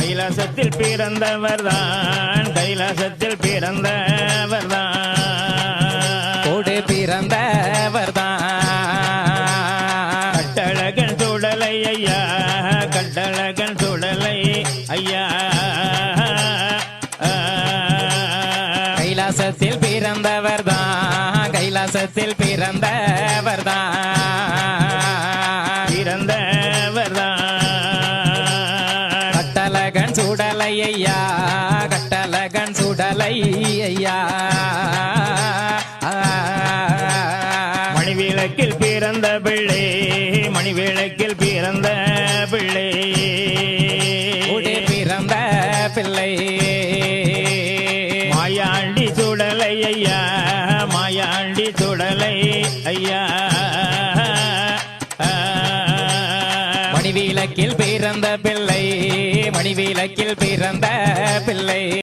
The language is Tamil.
கைலாசத்தில் பிறந்தவர்தான் கைலாசத்தில் பிறந்தவர்தான். கோடு பிறந்தவர்தான். கட்டழகன் சுடலை ஐயா கட்டழகன் சுடலை ஐயா. கைலாசத்தில் பிறந்தவர்தான் கைலாசத்தில் பிறந்தவர்தான். கட்டலகன் சுடலை ஐயா கட்டலகன் சுடலை ஐயா மணிவிளக்கில் பிறந்த பிள்ளை மணிவிளக்கில் பிறந்த பிள்ளை. கோடு பிறந்த பிள்ளை. மாயாண்டி சுடலை ஐயா மாயாண்டி சுடலை ஐயா மணிவிளக்கில் பிறந்த பிள்ளை மணிவிளக்கில் பிறந்த பிள்ளை.